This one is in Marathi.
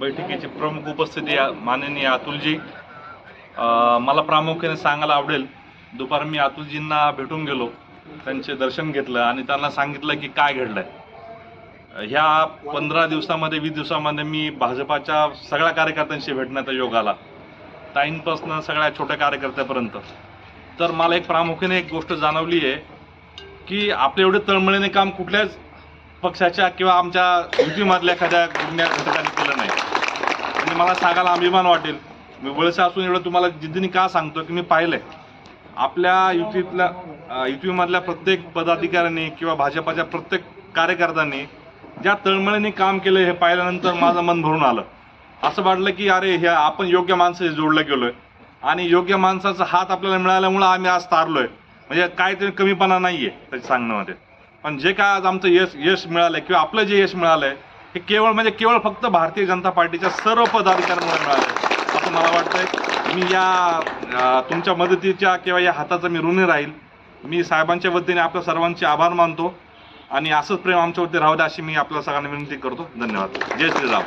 बैठकीची प्रमुख उपस्थिती माननीय अतुलजी. मला प्रामुख्याने सांगायला आवडेल दुपार मी अतुलजींना भेटून गेलो त्यांचे दर्शन घेतलं आणि त्यांना सांगितलं की काय घडलंय. ह्या पंधरा दिवसामध्ये वीस दिवसामध्ये मी भाजपाच्या सगळ्या कार्यकर्त्यांशी भेटण्याचा योग आला. ताईंपासून सगळ्या छोट्या कार्यकर्त्यापर्यंत. तर मला एक प्रामुख्याने एक गोष्ट जाणवली आहे की आपले एवढे तळमळीने काम कुठल्याच पक्षाच्या किंवा आमच्या युतीमधल्या एखाद्या गुन्ह्या घटकाने केलं नाही. मला सांगायला अभिमान वाटेल. मी वळसे असून एवढं तुम्हाला जिद्दीने का सांगतो की मी पाहिलंय? आपल्या युतीतल्या युतीमधल्या प्रत्येक पदाधिकाऱ्यांनी किंवा भाजपाच्या प्रत्येक कार्यकर्त्यांनी ज्या तळमळीने काम केलं हे पाहिल्यानंतर माझं मन भरून आलं. असं वाटलं की अरे हे आपण योग्य माणसाशी जोडलं गेलोय. आणि योग्य माणसाचा हात आपल्याला मिळाल्यामुळं आम्ही आज तारलोय. म्हणजे काहीतरी कमीपणा नाहीये त्याच्या सांगण्यामध्ये. पण जे काय आज आमचं यश यश मिळालंय किंवा आपलं जे यश मिळालंय हे केवळ म्हणजे केवळ फक्त भारतीय जनता पार्टीच्या सर्व पदाधिकाऱ्यांमुळे मिळालं. असं मला वाटतंय. मी या तुमच्या मदतीच्या किंवा या हाताचा मी ऋणी राहील. मी साहेबांच्या वतीने आपल्या सर्वांचे आभार मानतो. आणि असंच प्रेम आमच्यावरती राहू द्या अशी मी आपल्या सगळ्यांना विनंती करतो. धन्यवाद. जय श्रीराम.